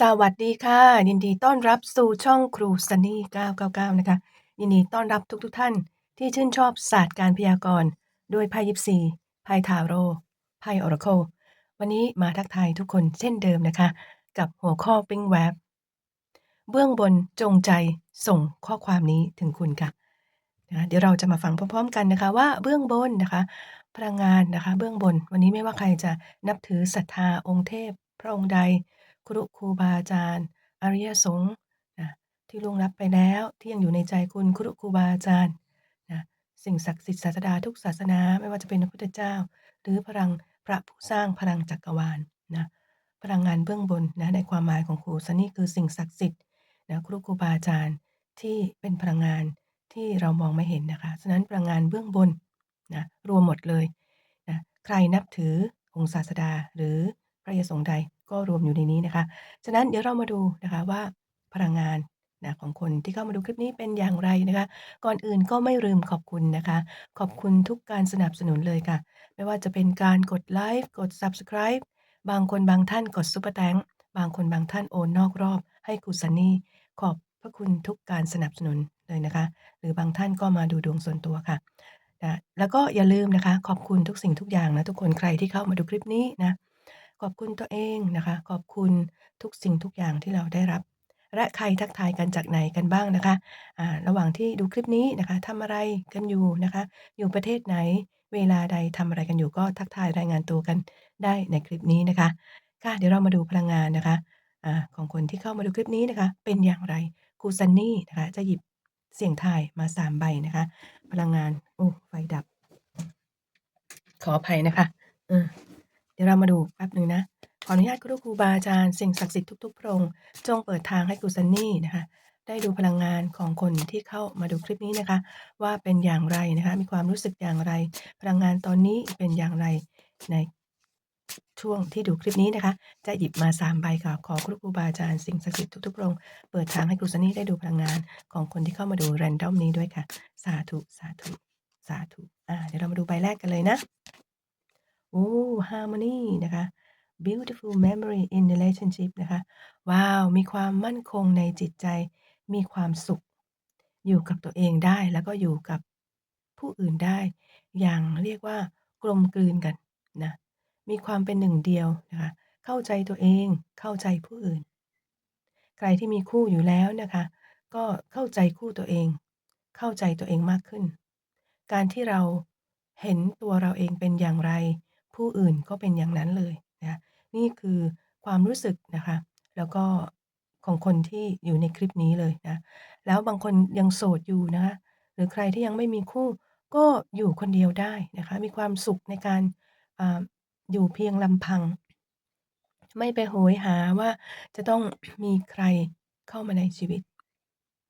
สวัสดีค่ะ ยินดีต้อนรับสู่ช่องครูซันนี่ 999 นะคะ ยินดีต้อนรับทุกๆทท่าน ที่ชื่นชอบศาสตร์การพยากรณ์ด้วยไพ่ยิปซีไพ่ทาโร่ไพ่ออราเคิลวันนี้มาทักทายทุกคนเช่นเดิมนะคะ กับหัวข้อปิ้งแวบเบื้องบนจงใจส่งข้อความนี้ถึงคุณค่ะนะเดี๋ยวเราจะมาฟังพร้อม ๆ กันนะคะ ว่าเบื้องบนนะคะ พลังงานนะคะ เบื้องบน วันนี้ไม่ว่าใครจะนับถือศรัทธาองค์เทพ พระองค์ใด ครูครูบาอาจารย์ อริยสงฆ์นะที่ล่วงลับไปแล้วที่ยังอยู่ในใจคุณครูครูบาอาจารย์นะสิ่งศักดิ์สิทธิ์ศาสดาทุกศาสนาไม่ว่าจะเป็นพระพุทธเจ้า หรือพลังพระผู้สร้างพลังจักรวาลนะพลังงานเบื้องบนนะในความหมายของครูซันนี่คือสิ่งศักดิ์สิทธิ์นะครูครูบาอาจารย์ที่เป็นพลังงานที่เรามองไม่เห็นนะคะฉะนั้นพลังงานเบื้องบนนะรวมหมดเลยนะใครนับถือองค์ศาสดาหรือพระยสงฆ์ใด ก็รวมอยู่ในนี้นะคะ ฉะนั้นเดี๋ยวเรามาดูนะคะว่าพลังงานนะของคนที่เข้ามาดูคลิปนี้เป็นอย่างไรนะคะ ก่อนอื่นก็ไม่ลืมขอบคุณนะคะ ขอบคุณทุกการสนับสนุนเลยค่ะ ไม่ว่าจะเป็นการกดไลค์กด Subscribe บางคนบางท่านกดซุปเปอร์แตงบางคนบางท่านโอนนอกรอบ ให้ครูซันนี่ขอบพระคุณทุกการสนับสนุนเลยนะคะ หรือบางท่านก็มาดูดวงส่วนตัวค่ะนะแล้วก็อย่าลืมนะคะ ขอบคุณทุกสิ่งทุกอย่างนะทุกคนใครที่เข้ามาดูคลิปนี้นะ ขอบคุณตัวเองนะคะ ขอบคุณทุกสิ่งทุกอย่างที่เราได้รับ และใครทักทายกันจากไหนกันบ้างนะคะอ่าระหว่างที่ดูคลิปนี้นะคะทำอะไรกันอยู่นะคะ อยู่ประเทศไหน เวลาใดทำอะไรกันอยู่ก็ทักทายรายงานตัวกันได้ในคลิปนี้นะคะค่ะเดี๋ยวเรามาดูพลังงานนะคะอของคนที่เข้ามาดูคลิปนี้นะคะ เป็นอย่างไรครูซันนี่นะคะจะหยิบเสียงทายมาสามใบนะคะ พลังงานโอ้ไฟดับ ขออภัยนะคะเออ เดี๋ยวเรามาดูแป๊บหนึ่งนะ ขออนุญาตครูครูบาอาจารย์สิ่งศักดิ์สิทธิ์ทุกๆพระองค์จงเปิดทางให้ครูซันนี่นะคะได้ดูพลังงานของคนที่เข้ามาดูคลิปนี้นะคะ ว่าเป็นอย่างไรนะคะ มีความรู้สึกอย่างไร พลังงานตอนนี้เป็นอย่างไรในช่วงที่ดูคลิปนี้นะคะ จะหยิบมาสามใบค่ะขอครูครูบาอาจารย์สิ่งศักดิ์สิทธิ์ทุกๆพระองค์เปิดทางให้ครูซันนี่ได้ดูพลังงานของคนที่เข้ามาดูแรนดอมนี้ด้วยค่ะ สาธุสาธุสาธุอ่าเดี๋ยวเรามาดูใบแรกกันเลยนะ โอ้ harmony นะคะ beautiful memory in relationship นะคะ ว้าว มีความมั่นคงในจิตใจ มีความสุข อยู่กับตัวเองได้ แล้วก็อยู่กับผู้อื่นได้ อย่างเรียกว่ากลมกลืนกันนะ มีความเป็นหนึ่งเดียวนะคะ เข้าใจตัวเอง เข้าใจผู้อื่น ใครที่มีคู่อยู่แล้วนะคะ ก็เข้าใจคู่ตัวเอง เข้าใจตัวเองมากขึ้น การที่เราเห็นตัวเราเองเป็นอย่างไร ผู้อื่นก็เป็นอย่างนั้นเลยนะนี่คือความรู้สึกนะคะ แล้วก็ของคนที่อยู่ในคลิปนี้เลยนะ แล้วบางคนยังโสดอยู่นะคะ หรือใครที่ยังไม่มีคู่ก็อยู่คนเดียวได้นะคะ มีความสุขในการออยู่เพียงลำพัง ไม่ไปโหยหาว่าจะต้องมีใครเข้ามาในชีวิต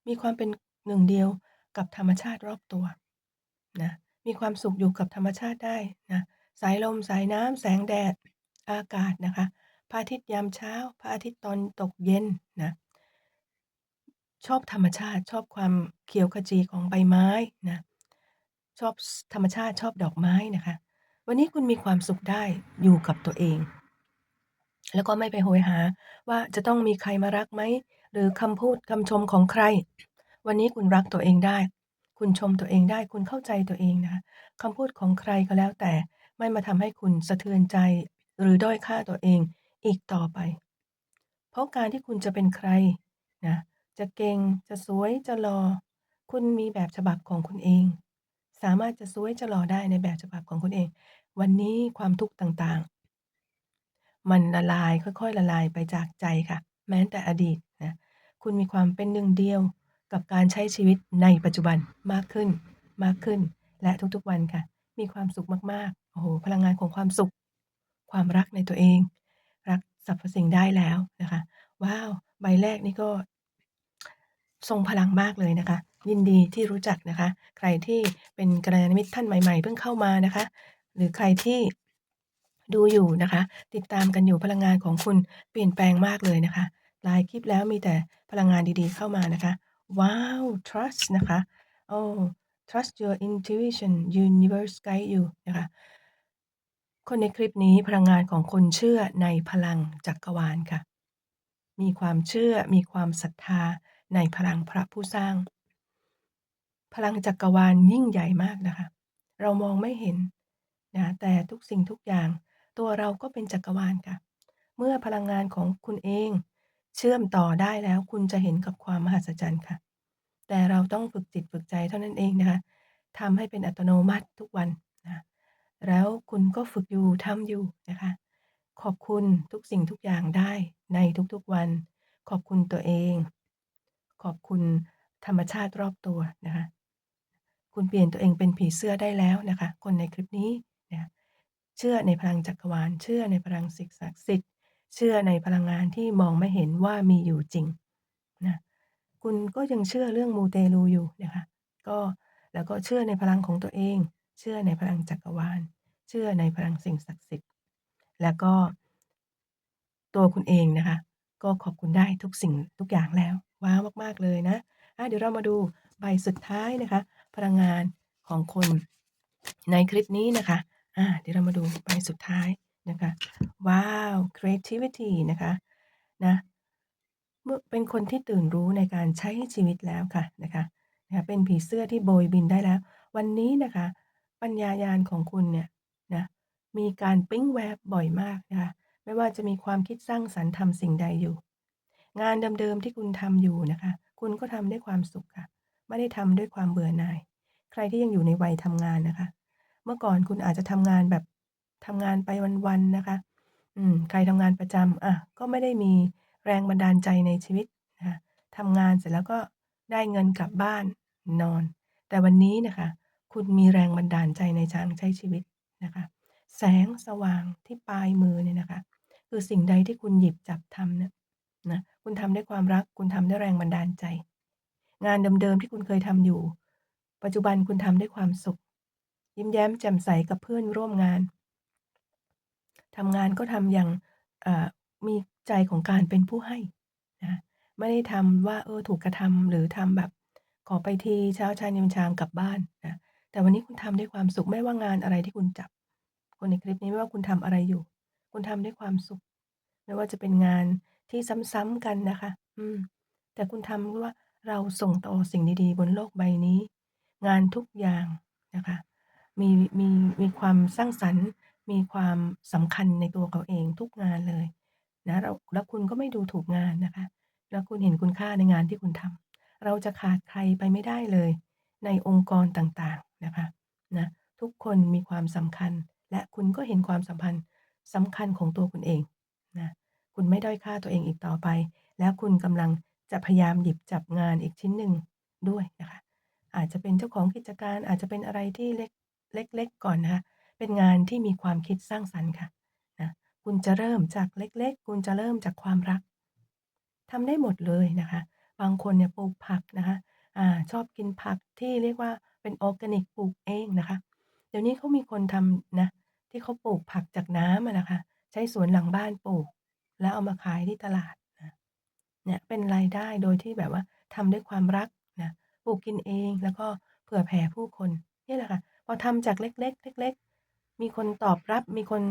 มีความเป็นหนึ่งเดียวกับธรรมชาติรอบตัวนะ มีความสุขอยู่กับธรรมชาติได้นะ สายลมสายน้ำแสงแดด อากาศนะคะพระอาทิตย์ยามเช้าพระอาทิตย์ตอนตกเย็นนะชอบธรรมชาติชอบความเขียวขจีของใบไม้นะชอบธรรมชาติชอบดอกไม้นะคะ วันนี้คุณมีความสุขได้อยู่กับตัวเอง แล้วก็ไม่ไปโหยหาว่าจะต้องมีใครมารักไหมหรือคำพูดคำชมของใคร วันนี้คุณรักตัวเองได้ คุณชมตัวเองได้ คุณเข้าใจตัวเองนะคะคำพูดของใครก็แล้วแต่ ไม่มาทำให้คุณสะเทือนใจ หรือด้อยค่าตัวเองอีกต่อไป เพราะการที่คุณจะเป็นใครนะจะเก่งจะสวยจะหล่อคุณมีแบบฉบับของคุณเอง สามารถจะสวยจะหล่อได้ในแบบฉบับของคุณเอง วันนี้ความทุกข์ต่างๆ มันละลายค่อยๆ ละลายไปจากใจค่ะ แม้แต่อดีตนะคุณมีความเป็นหนึ่งเดียวกับการใช้ชีวิตในปัจจุบันมากขึ้นมากขึ้น และทุกๆวันค่ะ มีความสุขมากๆ โอ้โฮ พลังงานของความสุข ความรักในตัวเอง รักสรรพสิ่งได้แล้วนะคะ ว้าว ใบแรกนี่ก็ ทรงพลังมากเลยนะคะ ยินดีที่รู้จักนะคะ ใครที่เป็นกัลยาณมิตรท่านใหม่ ๆ เพิ่งเข้ามานะคะ หรือใครที่ ดูอยู่นะคะ ติดตามกันอยู่ พลังงานของคุณเปลี่ยนแปลงมากเลยนะคะ หลายคลิปแล้วมีแต่พลังงานดี ๆ เข้ามานะคะ ว้าว trust นะคะ โอ้ trust your intuition universe guide you นะคะ คนในคลิปนี้พลังงานของคุณเชื่อในพลังจักรวาลค่ะ มีความเชื่อมีความศรัทธาในพลังพระผู้สร้าง พลังจักรวาลยิ่งใหญ่มากนะคะ เรามองไม่เห็นนะแต่ทุกสิ่งทุกอย่าง ตัวเราก็เป็นจักรวาลค่ะ เมื่อพลังงานของคุณเอง เชื่อมต่อได้แล้วคุณจะเห็นกับความมหัศจรรย์ค่ะ แต่เราต้องฝึกจิตฝึกใจเท่านั้นเองนะคะทำให้เป็นอัตโนมัติทุกวัน แล้วคุณก็ฝึกอยู่ทำอยู่นะคะ ขอบคุณทุกสิ่งทุกอย่างได้ในทุกๆวัน ขอบคุณตัวเอง ขอบคุณธรรมชาติรอบตัวนะคะ คุณเปลี่ยนตัวเองเป็นผีเสื้อได้แล้วนะคะ คนในคลิปนี้นะเชื่อในพลังจักรวาล เชื่อในพลังสิ่งศักดิ์สิทธิ์ เชื่อในพลังงานที่มองไม่เห็นว่ามีอยู่จริงนะคุณก็ยังเชื่อเรื่องมูเตลูอยู่นะคะ ก็แล้วก็เชื่อในพลังของตัวเอง เชื่อในพลังจักรวาล เชื่อในพลังสิ่งศักดิ์สิทธิ์ แล้วก็ตัวคุณเองนะคะ ก็ขอบคุณได้ทุกสิ่งทุกอย่างแล้วว้าวมากๆเลยนะอาเดี๋ยวเรามาดูใบสุดท้ายนะคะ พลังงานของคนในคลิปนี้นะคะอาเดี๋ยวเรามาดูใบสุดท้ายนะคะว้าว Creativity นะคะนะเมื่อเป็นคนที่ตื่นรู้ในการใช้ชีวิตแล้วค่ะนะคะนะคะเป็นผีเสื้อที่โบยบินได้แล้ว วันนี้นะคะ ปัญญาญาณของคุณเนี่ยนะมีการปิ๊งแวบบ่อยมากนะคะไม่ว่าจะมีความคิดสร้างสรรค์ทำสิ่งใดอยู่ งานเดิมๆที่คุณทำอยู่นะคะ คุณก็ทำด้วยความสุขค่ะ ไม่ได้ทำด้วยความเบื่อหน่าย ใครที่ยังอยู่ในวัยทำงานนะคะ เมื่อก่อนคุณอาจจะทำงานแบบทำงานไปวันๆนะคะ อืมใครทำงานประจำอะก็ไม่ได้มีแรงบันดาลใจในชีวิตนะคะทำงานเสร็จแล้วก็ได้เงินกลับบ้านนอน แต่วันนี้นะคะ คุณมีแรงบันดาลใจในการใช้ชีวิตนะคะ แสงสว่างที่ปลายมือเนี่ยนะคะ คือสิ่งใดที่คุณหยิบจับทำเนี่ยนะคุณทำด้วยความรัก คุณทำด้วยแรงบันดาลใจ งานเดิมๆที่คุณเคยทำอยู่ ปัจจุบันคุณทำด้วยความสุข ยิ้มแย้มแจ่มใสกับเพื่อนร่วมงานทำงานก็ทำอย่างมีใจของการเป็นผู้ให้นะไม่ได้ทำว่าเออถูกกระทำหรือทำแบบขอไปทีเช้าชามเย็นชามกลับบ้านนะ แต่วันนี้คุณทำด้วยความสุขไม่ว่างานอะไรที่คุณจับ คนในคลิปนี้ไม่ว่าคุณทำอะไรอยู่ คุณทำด้วยความสุข ไม่ว่าจะเป็นงานที่ซ้ำๆกันนะคะ อืม แต่คุณทำว่าเราส่งต่อสิ่งดีๆ บนโลกใบนี้ งานทุกอย่างนะคะ มีมีมีความสร้างสรรค์ มีความสำคัญในตัวเขาเองทุกงานเลยนะแล้วแล้วคุณก็ไม่ดูถูกงานนะคะ แล้วคุณเห็นคุณค่าในงานที่คุณทำเราจะขาดใครไปไม่ได้เลย ในองค์กรต่างๆนะคะนะทุกคนมีความสำคัญ และคุณก็เห็นความสัมพันธ์สำคัญของตัวคุณเองนะคุณไม่ด้อยค่าตัวเองอีกต่อไป แล้วคุณกำลังจะพยายามหยิบจับงานอีกชิ้นหนึ่งด้วยนะคะอาจจะเป็นเจ้าของกิจการอาจจะเป็นอะไรที่เล็กเล็กๆก่อนนะคะเป็นงานที่มีความคิดสร้างสรรค์ค่ะนะคุณจะเริ่มจากเล็ก ๆ คุณจะเริ่มจากความรักทำได้หมดเลยนะคะ บางคนเนี่ยปลูกผักนะคะ อ่า ชอบกินผักที่เรียกว่าเป็นออร์แกนิกปลูกเองนะคะ เดี๋ยวนี้เขามีคนทำนะ ที่เขาปลูกผักจากน้ำอะนะคะ ใช้สวนหลังบ้านปลูก แล้วเอามาขายที่ตลาดนะเนี่ยเป็นรายได้โดยที่แบบว่าทำด้วยความรักนะปลูกกินเองแล้วก็เผื่อแผ่ผู้คนนี่แหละค่ะพอทำจากเล็กๆเล็ก ๆ มีคนตอบรับมีคน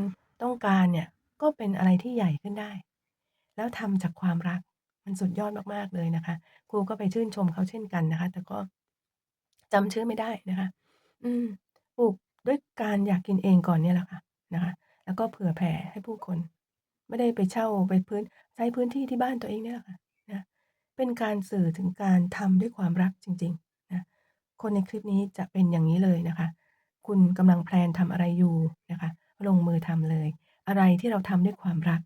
ต้องการเนี่ยก็เป็นอะไรที่ใหญ่ขึ้นได้ แล้วทำจากความรัก มันสุดยอดมากๆเลยนะคะ ครูก็ไปชื่นชมเขาเช่นกันนะคะ แต่ก็จำชื่อไม่ได้นะคะ อืมปลูกด้วยการอยากกินเองก่อนเนี่ยแหละค่ะนะคะ แล้วก็เผื่อแผ่ให้ผู้คน ไม่ได้ไปเช่าไปพื้นใช้พื้นที่ที่บ้านตัวเองเนี่ยแหละค่ะนะเป็นการสื่อถึงการทำด้วยความรักจริงๆนะคนในคลิปนี้จะเป็นอย่างนี้เลยนะคะ คุณกำลังแพลนทำอะไรอยู่นะคะ ลงมือทำเลย อะไรที่เราทำด้วยความรัก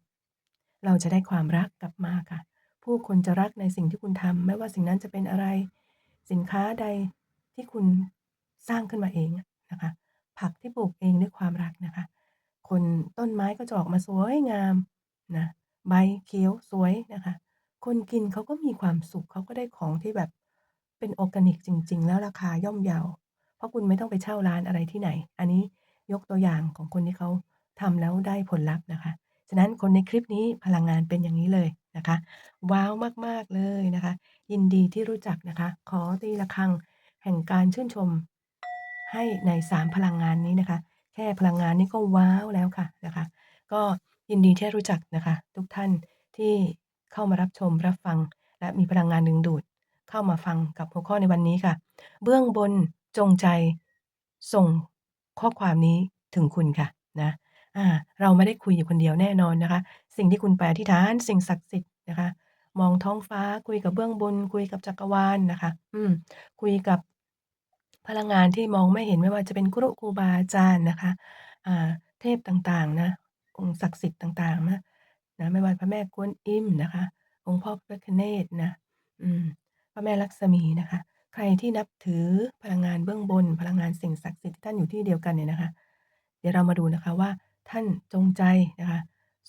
เราจะได้ความรักกลับมาค่ะ ผู้คนจะรักในสิ่งที่คุณทำไม่ว่าสิ่งนั้นจะเป็นอะไร สินค้าใดที่คุณสร้างขึ้นมาเองนะคะ ผักที่ปลูกเองด้วยความรักนะคะ คนต้นไม้ก็จะออกมาสวยงามนะใบเขียวสวยนะคะ คนกินเขาก็มีความสุขเขาก็ได้ของที่แบบเป็นออร์แกนิกจริง ๆ แล้วราคาย่อมเยา เพราะคุณไม่ต้องไปเช่าร้านอะไรที่ไหน อันนี้ยกตัวอย่างของคนที่เขาทำแล้วได้ผลลัพธ์นะคะ ฉะนั้นคนในคลิปนี้พลังงานเป็นอย่างนี้เลย นะคะ ว้าวมาก ๆ เลยนะคะ ยินดีที่รู้จักนะคะ ขอตีระฆังแห่งการชื่นชม ให้ใน3พลังงานนี้นะคะ แค่พลังงานนี้ก็ว้าวแล้วค่ะนะคะ ก็ยินดีที่รู้จักนะคะ ทุกท่านที่เข้ามารับชมรับฟัง และมีพลังงานดึงดูด เข้ามาฟังกับหัวข้อในวันนี้ค่ะ เบื้องบนจงใจส่งข้อความนี้ถึงคุณค่ะนะ อ่าเราไม่ได้คุยอยู่คนเดียวแน่นอนนะคะ สิ่งที่คุณไปอธิษฐานสิ่งศักดิ์สิทธิ์นะคะ มองท้องฟ้า คุยกับเบื้องบน คุยกับจักรวาลนะคะ อืม คุยกับ พลังงานที่มองไม่เห็น ไม่ว่าจะเป็นครุ ครูบาอาจารย์นะคะ อ่า เทพต่าง ๆ นะ องค์ศักดิ์สิทธิ์ต่าง ๆ นะ นะ ไม่ว่าพระแม่กวนอิมนะคะ องค์พ่อพระพิฆเนศนะ อืม พระแม่ลักษมีนะคะ ใครที่นับถือพลังงานเบื้องบน พลังงานสิ่งศักดิ์สิทธิ์ที่ท่านอยู่ที่เดียวกันเนี่ยนะคะ เดี๋ยวเรามาดูนะคะว่า ท่านจงใจนะคะ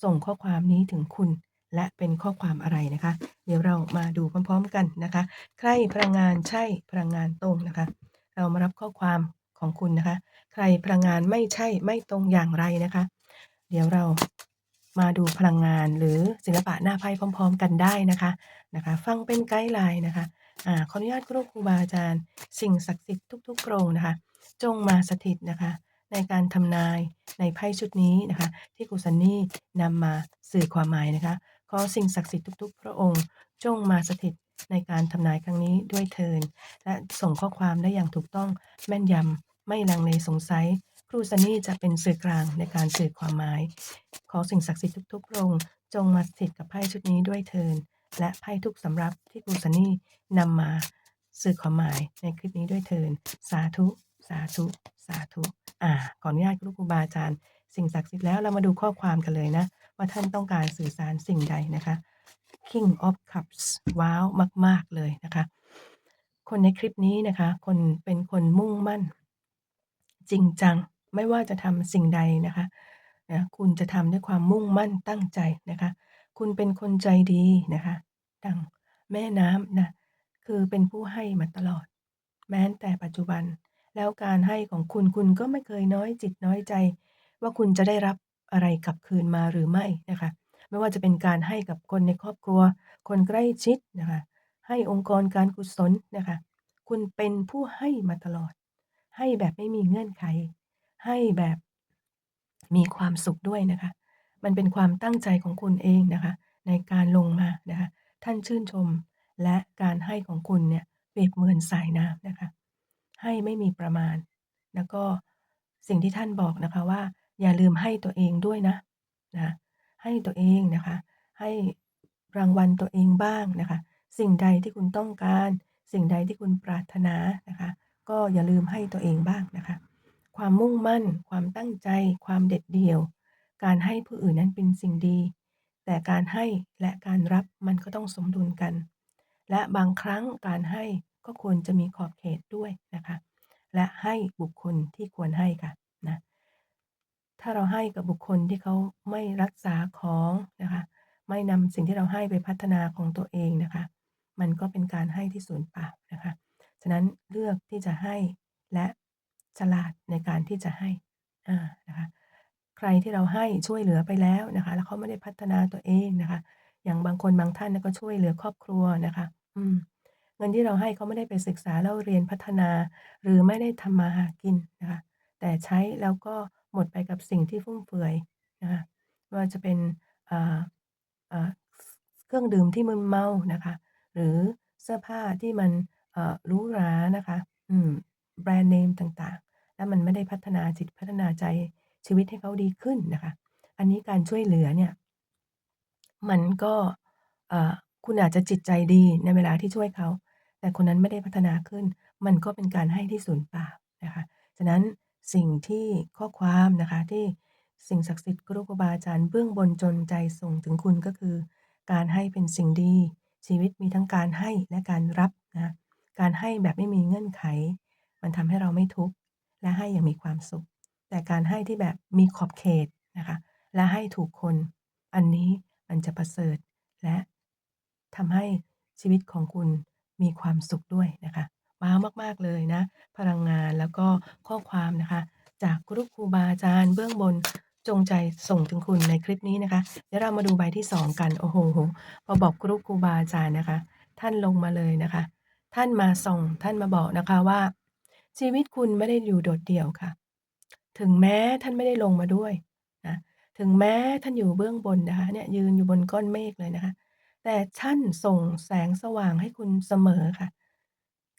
ส่งข้อความนี้ถึงคุณ และเป็นข้อความอะไรนะคะ เดี๋ยวเรามาดูพร้อม ๆ กันนะคะ ใครพลังงานใช่พลังงานตรงนะคะ เรามารับข้อความของคุณนะคะ ใครพลังงานไม่ใช่ไม่ตรงอย่างไรนะคะ เดี๋ยวเรามาดูพลังงานหรือศิลปะหน้าไพ่พร้อม ๆ กันได้นะคะนะคะ ฟังเป็นไกด์ไลน์นะคะอ่าขออนุญาตครูครูบาอาจารย์ สิ่งศักดิ์สิทธิ์ทุกๆโปรงนะคะ จงมาสถิตนะคะ ในการทำนายในไพ่ชุดนี้นะคะ ที่ครูซันนี่นำมาสื่อความหมายนะคะ ขอสิ่งศักดิ์สิทธิ์ทุกๆ พระองค์จงมาสถิตในการทำนายครั้งนี้ด้วยเทิน และส่งข้อความได้อย่างถูกต้องแม่นยำไม่ลังเลสงสัยครูซันนี่จะเป็นสื่อกลางในการสื่อความหมาย ขอสิ่งศักดิ์สิทธิ์ทุกๆพระองค์จงมาสถิตกับไพ่ชุดนี้ด้วยเทิน และไพ่ทุกสำรับที่ครูซันนี่นำมาสื่อความหมายในคลิปนี้ด้วยเทิน สาธุ สาธุ สาธุอ่าขออนุญาตครูครูบาอาจารย์ สิ่งศักดิ์สิทธิ์แล้วเรามาดูข้อความกันเลยนะ ว่าท่านต้องการสื่อสารสิ่งใดนะคะ King of Cups ว้าวมาก ๆ เลยนะคะ คนในคลิปนี้นะคะ คนเป็นคนมุ่งมั่น จริงจังไม่ว่าจะทำสิ่งใดนะคะนะคุณจะทำด้วยความมุ่งมั่นตั้งใจนะคะ คุณเป็นคนใจดีนะคะ ดังแม่น้ำนะคือเป็นผู้ให้มาตลอด แม้แต่ปัจจุบัน แล้วการให้ของคุณคุณก็ไม่เคยน้อยจิตน้อยใจ ว่าคุณจะได้รับอะไรกลับคืนมาหรือไม่นะคะ ไม่ว่าจะเป็นการให้กับคนในครอบครัว คนใกล้ชิดนะคะ ให้องค์กรการกุศลนะคะ คุณเป็นผู้ให้มาตลอด ให้แบบไม่มีเงื่อนไข ให้แบบมีความสุขด้วยนะคะ มันเป็นความตั้งใจของคุณเองนะคะ ในการลงมานะคะ ท่านชื่นชมและการให้ของคุณเนี่ยเปรียบเหมือนสายน้ำนะคะ ให้ไม่มีประมาณ แล้วก็สิ่งที่ท่านบอกนะคะว่า อย่าลืมให้ตัวเองด้วยนะนะให้ตัวเองนะคะ ให้รางวัลตัวเองบ้างนะคะ สิ่งใดที่คุณต้องการ สิ่งใดที่คุณปรารถนานะคะ ก็อย่าลืมให้ตัวเองบ้างนะคะ ความมุ่งมั่น ความตั้งใจ ความเด็ดเดี่ยว การให้ผู้อื่นนั้นเป็นสิ่งดี แต่การให้และการรับมันก็ต้องสมดุลกัน และบางครั้งการให้ ก็ควรจะมีขอบเขตด้วยนะคะ และให้บุคคลที่ควรให้ค่ะนะถ้าเราให้กับบุคคลที่เขาไม่รักษาของนะคะไม่นำสิ่งที่เราให้ไปพัฒนาของตัวเองนะคะ มันก็เป็นการให้ที่สูญเปล่านะคะ ฉะนั้นเลือกที่จะให้และฉลาดในการที่จะให้อ่านะคะ ใครที่เราให้ช่วยเหลือไปแล้วนะคะ แล้วเขาไม่ได้พัฒนาตัวเองนะคะ อย่างบางคนบางท่านก็ช่วยเหลือครอบครัวนะคะ อืม เงินที่เราให้เขาไม่ได้ไปศึกษาเล่าเรียนพัฒนา หรือไม่ได้ทำมาหากินนะคะแต่ใช้แล้วก็หมดไปกับสิ่งที่ฟุ่มเฟือยนะคะว่าจะเป็นเครื่องดื่มที่มึนเมานะคะ หรือเสื้อผ้าที่มันหรูหรานะคะแบรนด์เนมต่างๆ แล้วมันไม่ได้พัฒนาจิตพัฒนาใจชีวิตให้เขาดีขึ้นนะคะ อันนี้การช่วยเหลือเนี่ย มันก็คุณอาจจะจิตใจดีในเวลาที่ช่วยเขา แต่คนนั้นไม่ได้พัฒนาขึ้น มันก็เป็นการให้ที่สูญเปล่านะคะ ฉะนั้นสิ่งที่ข้อความนะคะที่สิ่งศักดิ์สิทธิ์ครูครูบาอาจารย์เบื้องบนจนใจส่งถึงคุณก็คือ การให้เป็นสิ่งดี ชีวิตมีทั้งการให้และการรับนะการให้แบบไม่มีเงื่อนไข มันทำให้เราไม่ทุกข์และให้อย่างมีความสุข แต่การให้ที่แบบมีขอบเขตนะคะและให้ถูกคน อันนี้มันจะประเสริฐและทำให้ชีวิตของคุณ มีความสุขด้วยนะคะ ว้าวมากๆเลยนะ พลังงานแล้วก็ข้อความนะคะ จากครูครูบาอาจารย์เบื้องบนจงใจส่งถึงคุณในคลิปนี้นะคะ เดี๋ยวเรามาดูใบที่ 2 กัน โอ้โฮพอบอกครูครูบาอาจารย์นะคะ ท่านลงมาเลยนะคะ ท่านมาส่งท่านมาบอกนะคะว่า ชีวิตคุณไม่ได้อยู่โดดเดี่ยวค่ะ ถึงแม้ท่านไม่ได้ลงมาด้วยนะถึงแม้ท่านอยู่เบื้องบนนะคะเนี่ยยืนอยู่บนก้อนเมฆเลยนะคะ แต่ท่านส่งแสงสว่างให้คุณเสมอค่ะ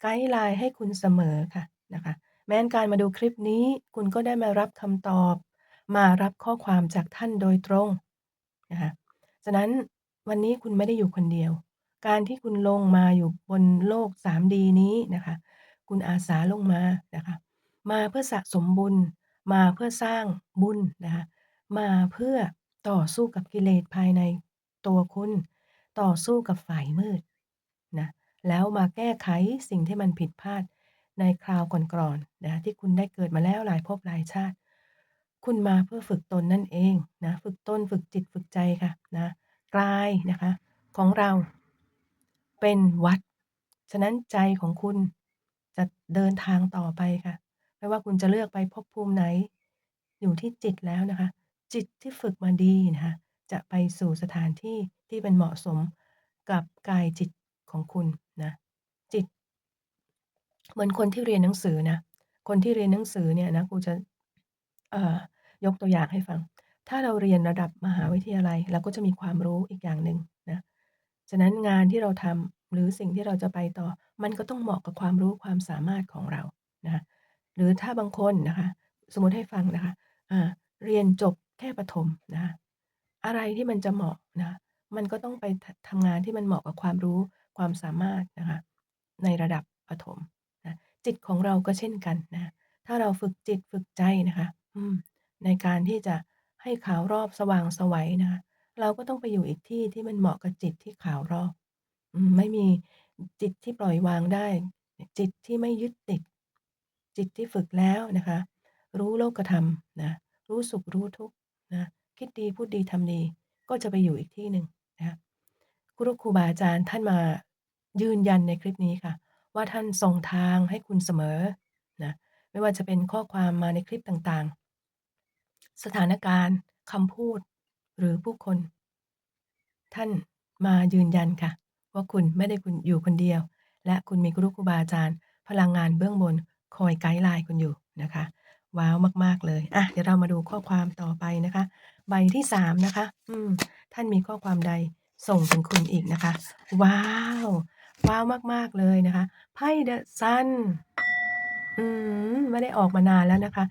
ไกด์ไลน์ให้คุณเสมอค่ะนะคะ แม้นการมาดูคลิปนี้ คุณก็ได้มารับคำตอบ มารับข้อความจากท่านโดยตรงนะคะฉะนั้นวันนี้คุณไม่ได้อยู่คนเดียว การที่คุณลงมาอยู่บนโลก 3D นี้นะคะ คุณอาสาลงมานะคะ มาเพื่อสะสมบุญ มาเพื่อสร้างบุญนะคะ มาเพื่อต่อสู้กับกิเลสภายในตัวคุณ ต่อสู้กับฝ่ายมืดนะแล้วมาแก้ไขสิ่งที่มันผิดพลาดในคราวก่อนๆนะที่คุณได้เกิดมาแล้วหลายภพหลายชาติ คุณมาเพื่อฝึกตนนั่นเองนะฝึกตนฝึกจิตฝึกใจค่ะนะกายนะคะของเราเป็นวัด ฉะนั้นใจของคุณจะเดินทางต่อไปค่ะ ไม่ว่าคุณจะเลือกไปภพภูมิไหน อยู่ที่จิตแล้วนะคะ จิตที่ฝึกมาดีนะคะ จะไปสู่สถานที่ ที่เป็นเหมาะสมกับกายจิตของคุณนะจิต เหมือนคนที่เรียนหนังสือนะคนที่เรียนหนังสือเนี่ยนะครูจะเอ่อยกตัวอย่างให้ฟัง ถ้าเราเรียนระดับมหาวิทยาลัยเราก็จะมีความรู้อีกอย่างหนึ่งนะฉะนั้นงานที่เราทำหรือสิ่งที่เราจะไปต่อ มันก็ต้องเหมาะกับความรู้ความสามารถของเรานะหรือถ้าบางคนนะคะ สมมติให้ฟังนะคะอ่าเรียนจบแค่ประถมนะอะไรที่มันจะเหมาะนะ มันก็ต้องไป ท ทำงานที่มันเหมาะกับความรู้ ความสามารถนะคะ ในระดับประถมนะ จิตของเราก็เช่นกันนะ ถ้าเราฝึกจิตฝึกใจนะคะ อืม ในการที่จะให้ขาวรอบสว่างไสวนะคะ เราก็ต้องไปอยู่อีกที่ที่มันเหมาะกับจิตที่ขาวรอบ อืม ไม่มี จิตที่ปล่อยวางได้ จิตที่ไม่ยึดติด จิตที่ฝึกแล้วนะคะ รู้โลกธรรมนะ รู้สุขรู้ทุกข์นะ คิดดีพูดดีทำดี ก็จะไปอยู่อีกที่หนึ่ง รุครูบาอาจารย์ท่านมายืนยันในคลิปนี้ค่ะ ว่าท่านส่งทางให้คุณเสมอนะไม่ว่าจะเป็นข้อความมาในคลิปต่างๆ สถานการณ์คำพูดหรือผู้คน ท่านมายืนยันค่ะ ว่าคุณไม่ได้คุณอยู่คนเดียว และคุณมีครุครูบาอาจารย์ พลังงานเบื้องบนคอยไกด์ไลน์คุณอยู่นะคะว้าวมาก ๆ เลย อะ เดี๋ยวเรามาดูข้อความต่อไปนะคะ ใบที่3นะคะ อืม ท่านมีข้อความใด ส่งถึงคุณอีกนะคะ ว้าว ว้าวมาก ๆ เลยนะคะไพ่ The Sun อืมไม่ได้ออกมานานแล้วนะคะ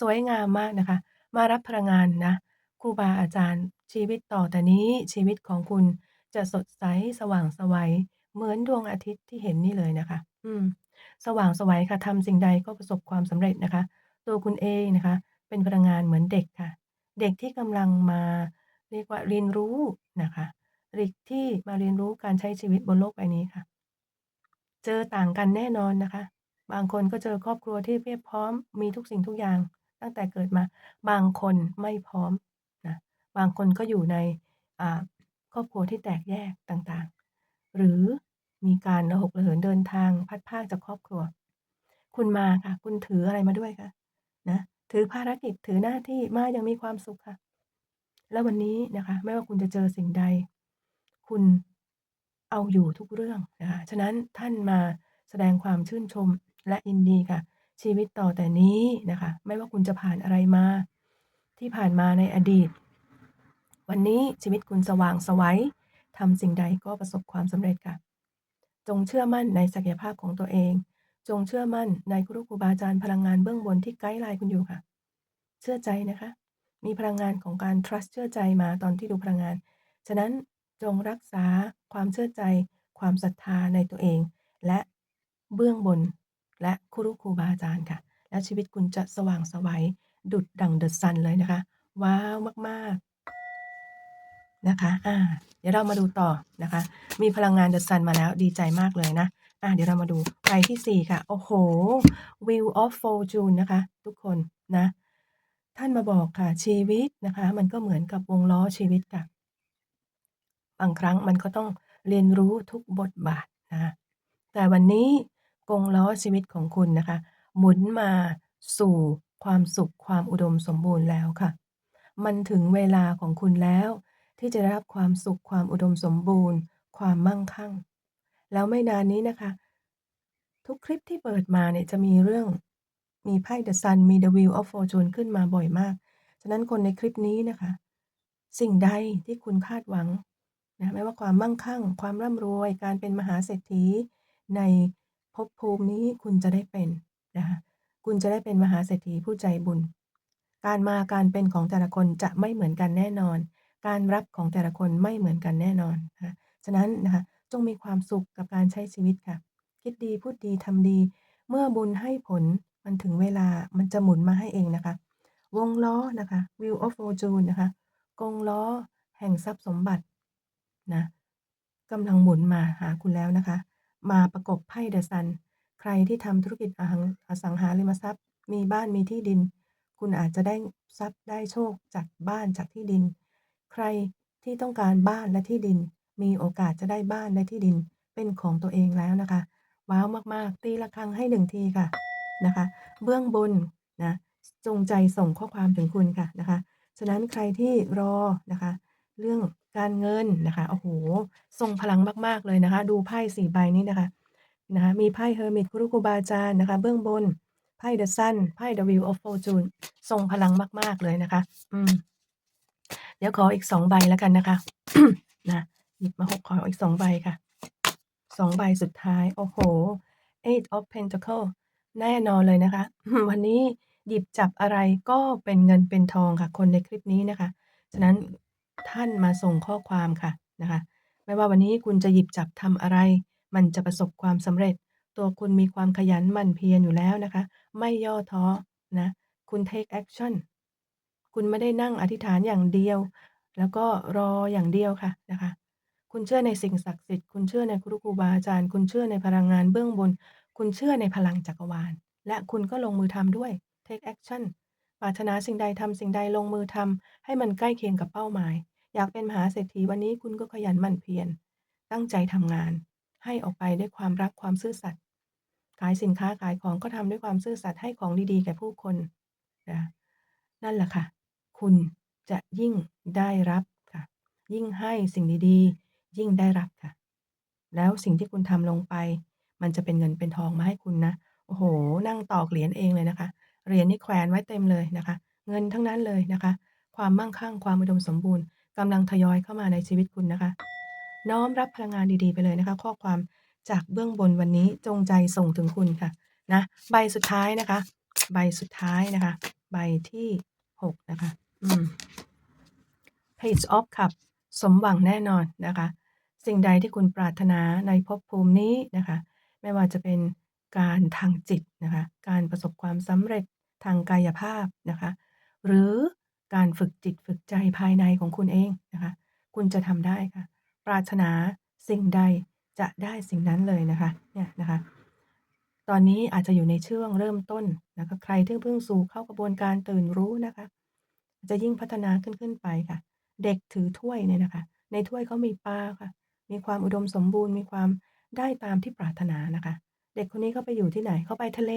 สวยงามมากนะคะ มารับพลังงานนะครูบาอาจารย์ชีวิตต่อแต่นี้ชีวิตของคุณจะสดใสสว่างไสวเหมือนดวงอาทิตย์ที่เห็นนี่เลยนะคะ อืม สว่างไสวค่ะทำสิ่งใดก็ประสบความสำเร็จนะคะ ตัวคุณเองนะคะ เป็นพลังงานเหมือนเด็กค่ะ เด็กที่กำลังมาเรียกว่าเรียนรู้นะคะ เด็กที่มาเรียนรู้การใช้ชีวิตบนโลกใบนี้ค่ะ เจอต่างกันแน่นอนนะคะ บางคนก็เจอครอบครัวที่เพียบพร้อมมีทุกสิ่งทุกอย่าง ตั้งแต่เกิดมา บางคนไม่พร้อมนะบางคนก็อยู่ในครอบครัวที่แตกแยกต่างๆ หรือมีการระหกระเหินเดินทางพัดพาจากครอบครัว คุณมาค่ะ คุณถืออะไรมาด้วยคะนะถือภารกิจถือหน้าที่มาอย่างมีความสุขค่ะ แล้ววันนี้นะคะ ไม่ว่าคุณจะเจอสิ่งใด คุณเอาอยู่ทุกเรื่องนะคะฉะนั้นท่านมาแสดงความชื่นชมและยินดีค่ะ ชีวิตต่อแต่นี้นะคะ ไม่ว่าคุณจะผ่านอะไรมา ที่ผ่านมาในอดีต วันนี้ชีวิตคุณสว่างไสวทำสิ่งใดก็ประสบความสำเร็จค่ะ จงเชื่อมั่นในศักยภาพของตัวเอง จงเชื่อมั่นในครุครูบาอาจารย์พลังงานเบื้องบนที่ไกด์ไลน์คุณอยู่ค่ะ เชื่อใจนะคะ มีพลังงานของการ trust เชื่อใจมาตอนที่ดูพลังงาน ฉะนั้น จงรักษาความเชื่อใจ ความศรัทธาในตัวเอง และเบื้องบนและครุครูบาอาจารย์ค่ะ แล้วชีวิตคุณจะสว่างไสวดุจดั่ง The Sun เลยนะคะ ว้าวมาก ๆ นะคะ อ่า เดี๋ยวเรามาดูต่อนะคะ มีพลังงาน The Sun มาแล้วดีใจมากเลยนะ อ่าเดี๋ยวเรามาดูใบที่ 4 ค่ะ โอ้โฮ Wheel of Fortune นะคะ ทุกคนนะ ท่านมาบอกค่ะชีวิตนะคะ มันก็เหมือนกับวงล้อชีวิตค่ะ บางครั้งมันก็ต้องเรียนรู้ทุกบทบาทนะคะแต่วันนี้กงล้อชีวิตของคุณนะคะ หมุนมาสู่ความสุขความอุดมสมบูรณ์แล้วค่ะ มันถึงเวลาของคุณแล้ว ที่จะได้รับความสุขความอุดมสมบูรณ์ ความมั่งคั่ง แล้วไม่นานนี้นะคะ ทุกคลิปที่เปิดมาเนี่ยจะมีเรื่องมีไพ่ The Sun มี The Wheel of Fortune ขึ้นมาบ่อยมาก ฉะนั้นคนในคลิปนี้นะคะ สิ่งใดที่คุณคาดหวัง นะไม่ว่าความมั่งคั่ง ความร่ำรวย การเป็นมหาเศรษฐี ในภพภูมินี้คุณจะได้เป็นนะคะคุณจะได้เป็นมหาเศรษฐีผู้ใจบุญ การมาการเป็นของแต่ละคนจะไม่เหมือนกันแน่นอน การรับของแต่ละคนไม่เหมือนกันแน่นอนนะะฉะนั้นนะคะจงมีความสุขกับการใช้ชีวิตค่ะ คิดดีพูดดีทำดี เมื่อบุญให้ผลมันถึงเวลามันจะหมุนมาให้เองนะคะ วงล้อนะคะ Wheel of Fortune นะคะกงล้อแห่งทรัพย์สมบัติ นะกำลังหมุนมาหาคุณแล้วนะคะ มาประกบไพ่เดอะซัน ใครที่ทำธุรกิจอสังหาริมทรัพย์ มีบ้านมีที่ดิน คุณอาจจะได้ทรัพย์ได้โชคจากบ้านจากที่ดิน ใครที่ต้องการบ้านและที่ดิน มีโอกาสจะได้บ้านและที่ดินเป็นของตัวเองแล้วนะคะว้าวมากๆ ตีระฆังให้หนึ่งทีค่ะนะคะ เบื้องบนนะจงใจส่งข้อความถึงคุณค่ะนะคะ ฉะนั้นใครที่รอนะคะ เรื่อง การเงินนะคะโอ้โหทรงพลังมากๆเลยนะคะ ดูไพ่สี่ใบนี้นะคะนะคะมีไพ่เฮอร์มิตครูครูบาจารย์นะคะเบื้องบนไพ่เดอะซันไพ่เดอะวิวออฟโฟจูนทรงพลังมาก ๆ เลยนะคะ อืม เดี๋ยวขออีกสองใบแล้วกันนะคะ นะหยิบมาหกขออีกสองใบค่ะสองใบสุดท้าย โอ้โห eight of pentacle แน่นอนเลยนะคะ วันนี้หยิบจับอะไรก็เป็นเงินเป็นทองค่ะ คนในคลิปนี้นะคะ ฉะนั้น ท่านมาส่งข้อความค่ะนะคะ ไม่ว่าวันนี้คุณจะหยิบจับทำอะไร มันจะประสบความสำเร็จ ตัวคุณมีความขยันหมั่นเพียรอยู่แล้วนะคะ ไม่ย่อท้อนะ คุณ take action คุณไม่ได้นั่งอธิษฐานอย่างเดียว แล้วก็รออย่างเดียวค่ะนะคะ คุณเชื่อในสิ่งศักดิ์สิทธิ์ คุณเชื่อในครูครูบาอาจารย์ คุณเชื่อในพลังงานเบื้องบน คุณเชื่อในพลังจักรวาล และคุณก็ลงมือทำด้วย take action ปรารถนาสิ่งใดทำสิ่งใดลงมือทำให้มันใกล้เคียงกับเป้าหมาย อยากเป็นมหาเศรษฐีวันนี้คุณก็ขยันหมั่นเพียรตั้งใจทำงาน ให้ออกไปด้วยความรักความซื่อสัตย์ขายสินค้าขายของก็ทำด้วยความซื่อสัตย์ให้ของดีๆ แก่ผู้คนนะนั่นแหละค่ะ คุณจะยิ่งได้รับค่ะ ยิ่งให้สิ่งดีๆ ยิ่งได้รับค่ะ แล้วสิ่งที่คุณทำลงไป มันจะเป็นเงินเป็นทองมาให้คุณนะโอ้โห นั่งตอกเหรียญเองเลยนะคะ เหรียญนี่แขวนไว้เต็มเลยนะคะ เงินทั้งนั้นเลยนะคะ ความมั่งคั่งความอุดมสมบูรณ์กำลังทยอยเข้ามาในชีวิตคุณนะคะ น้อมรับพลังงานดีๆ ไปเลยนะคะ ข้อความจากเบื้องบนวันนี้จงใจส่งถึงคุณค่ะนะใบสุดท้ายนะคะ ใบสุดท้ายนะคะ ใบที่หกนะคะอืม Page of Cup สมหวังแน่นอนนะคะ สิ่งใดที่คุณปรารถนาในภพภูมินี้นะคะ ไม่ว่าจะเป็นการทางจิตนะคะ การประสบความสำเร็จ ทางกายภาพนะคะ หรือการฝึกจิตฝึกใจภายในของคุณเองนะคะ คุณจะทำได้ค่ะ ปรารถนาสิ่งใดจะได้สิ่งนั้นเลยนะคะเนี่ยนะคะ ตอนนี้อาจจะอยู่ในช่วงเริ่มต้นนะคะใครที่เพิ่งสู่เข้ากระบวนการตื่นรู้นะคะ จะยิ่งพัฒนาขึ้นขึ้นไปค่ะ เด็กถือถ้วยเนี่ยนะคะ ในถ้วยเขามีปลาค่ะ มีความอุดมสมบูรณ์มีความได้ตามที่ปรารถนานะคะ เด็กคนนี้เขาไปอยู่ที่ไหนเขาไปทะเล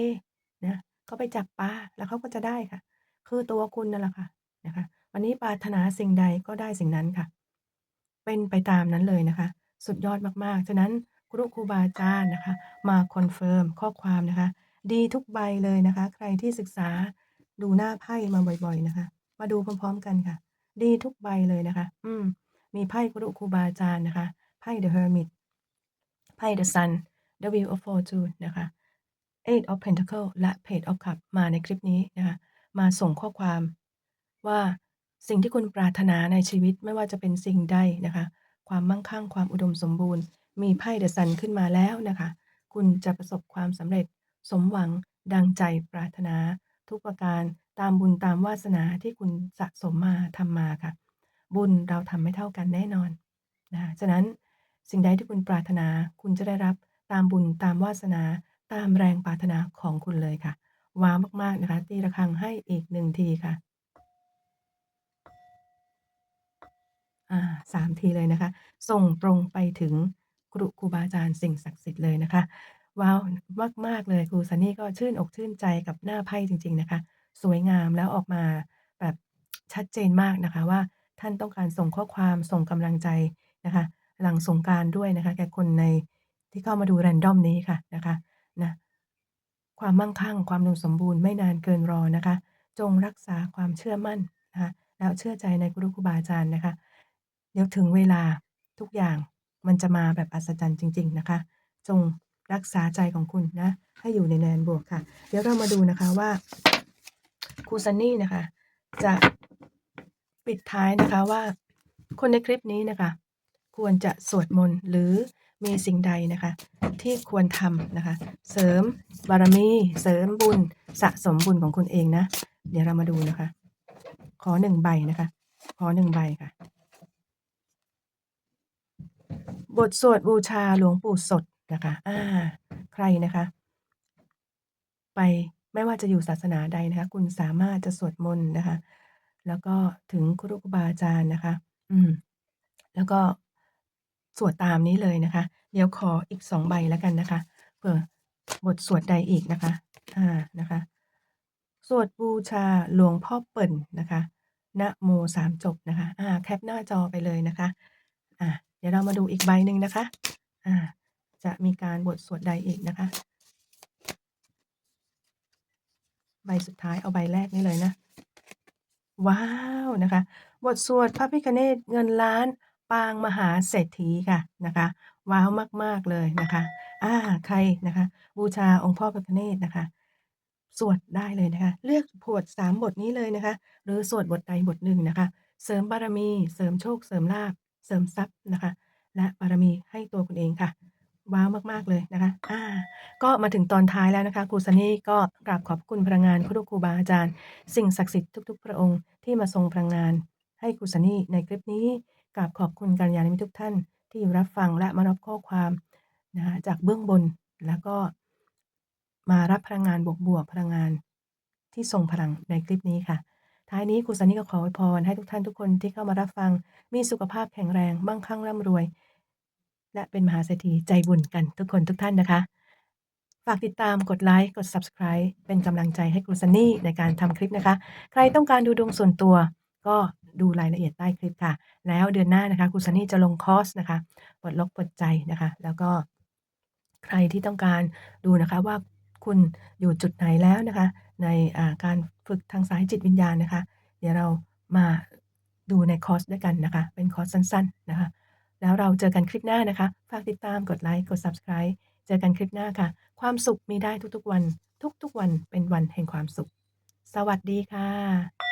นะ เขาไปจับปลาแล้วเขาก็จะได้ค่ะ คือตัวคุณนั่นแหละค่ะนะคะ วันนี้ปรารถนาสิ่งใดก็ได้สิ่งนั้นค่ะ เป็นไปตามนั้นเลยนะคะ สุดยอดมากๆ ฉะนั้นครูครูบาอาจารย์นะคะ มาคอนเฟิร์มข้อความนะคะ ดีทุกใบเลยนะคะ ใครที่ศึกษาดูหน้าไพ่มาบ่อย ๆนะคะ มาดูพร้อม ๆ กันค่ะ ดีทุกใบเลยนะคะ อืม มีไพ่ครูครูบาอาจารย์นะคะไพ่ The Hermit ไพ่ The Sun The Wheel of Fortune นะคะ Eight of Pentacle และ Page of Cup มาในคลิปนี้นะคะมาส่งข้อความว่าสิ่งที่คุณปรารถนาในชีวิตไม่ว่าจะเป็นสิ่งใดนะคะ ความมั่งคั่งความอุดมสมบูรณ์ มีไพ่เดอะซันขึ้นมาแล้วนะคะ คุณจะประสบความสำเร็จสมหวังดังใจปรารถนา ทุกประการตามบุญตามวาสนาที่คุณสะสมมาทำมาค่ะ บุญเราทำไม่เท่ากันแน่นอนนะฉะนั้นสิ่งใดที่คุณปรารถนาคุณจะได้รับตามบุญตามวาสนา ตามแรงปรารถนาของคุณเลยค่ะ ว้าวมาก ๆ นะคะ ตีระฆังให้อีกหนึ่งทีค่ะอ่าสามทีเลยนะคะ ส่งตรงไปถึงครูครูบาอาจารย์สิ่งศักดิ์สิทธิ์เลยนะคะ ว้าวมาก ๆ เลยครูซันนี่ก็ชื่นอกชื่นใจกับหน้าไพ่จริง ๆ นะคะ สวยงามแล้วออกมาแบบชัดเจนมากนะคะว่าท่านต้องการส่งข้อความส่งกำลังใจนะคะ หลังสงกานต์ด้วยนะคะ แก่คนในที่เข้ามาดู random นี้ค่ะนะคะ นะความมั่งคั่ง ความอุสมบูรณ์ไม่นานเกินรอนะคะ จงรักษาความเชื่อมั่นนะคะแล้วเชื่อใจในครูครูบาอาจารย์นะคะ เดี๋ยวถึงเวลาทุกอย่างมันจะมาแบบอัศจรรย์จริง ๆนะคะ จงรักษาใจของคุณนะ ให้อยู่ในแดนบวกค่ะ เดี๋ยวเรามาดูนะคะว่าครูซันนี่นะคะ จะปิดท้ายนะคะว่าคนในคลิปนี้นะคะ ควรจะสวดมนต์หรือมีสิ่งใดนะคะ ที่ควรทำนะคะ เสริมบารมี เสริมบุญ สะสมบุญของคุณเองนะ เดี๋ยวเรามาดูนะคะ ขอหนึ่งใบนะคะ ขอหนึ่งใบค่ะ บทสวดบูชาหลวงปู่สดนะคะ อ่า ใครนะคะ ไปไม่ว่าจะอยู่ศาสนาใดนะคะ คุณสามารถจะสวดมนต์นะคะ แล้วก็ถึงครูครูบาอาจารย์นะคะ อืม แล้วก็ สวดตามนี้เลยนะคะ เดี๋ยวขออีกสองใบแล้วกันนะคะ เผื่อบทสวดใดอีกนะคะอ่านะคะ สวดบูชาหลวงพ่อเปิ่นนะคะนะโมสามจบนะคะ อ่า แคปหน้าจอไปเลยนะคะ อ่า เดี๋ยวเรามาดูอีกใบหนึ่งนะคะ อ่า จะมีการบทสวดใดอีกนะคะ ใบสุดท้ายเอาใบแรกนี่เลยนะ ว้าวนะคะ บทสวดพระพิฆเนศเงินล้าน ปางมหาเศรษฐีค่ะนะคะว้าวมาก ๆ เลยนะคะอ่าใครนะคะ บูชาองค์พ่อพระพิฆเนศนะคะสวดได้เลยนะคะ เลือกสวดสามบทนี้เลยนะคะ หรือสวดบทใดบทหนึ่งนะคะ เสริมบารมี เสริมโชค เสริมลาภเสริมทรัพย์นะคะ และบารมีให้ตัวคุณเองค่ะว้าวมาก ๆ เลยนะคะ อ่า ก็มาถึงตอนท้ายแล้วนะคะครูซันนี่ก็กราบขอบคุณพลังงานครูครูบาอาจารย์ สิ่งศักดิ์สิทธิ์ทุก ๆ พระองค์ที่มาทรงพลังงานให้ครูซันนี่ในคลิปนี้ กราบขอบคุณกัลยาณมิตรทุกท่านที่รับฟังและมารับข้อความนะจากเบื้องบนแล้วก็มารับพลังงานบวกๆพลังงานที่ทรงพลังในคลิปนี้ค่ะ ท้ายนี้ครูซันนี่ก็ขออวยพรให้ทุกท่านทุกคนที่เข้ามารับฟัง มีสุขภาพแข็งแรงมั่งคั่งร่ำรวย และเป็นมหาเศรษฐีใจบุญกันทุกคนทุกท่านนะคะ ฝากติดตามกดไลค์กด Subscribe เป็นกำลังใจให้ครูซันนี่ในการทำคลิปนะคะ ใครต้องการดูดวงส่วนตัว ก็ ดูรายละเอียดใต้คลิปค่ะ แล้วเดือนหน้านะคะครูซันนี่จะลงคอร์สนะคะปลดล็อกปลดใจนะคะ แล้วก็ใครที่ต้องการดูนะคะว่าคุณอยู่จุดไหนแล้วนะคะ ในาการฝึกทางสายจิตวิญญาณนะคะ เดี๋ยวเรามาดูในคอร์สด้วยกันนะคะ เป็นคอร์สสั้น ๆนะคะ แล้วเราเจอกันคลิปหน้านะคะ ฝากติดตามกดไลค์กด Subscribe เจอกันคลิปหน้าค่ะ ความสุขมีได้ทุกๆวัน ทุกๆวันเป็นวันแห่งความสุข สวัสดีค่ะ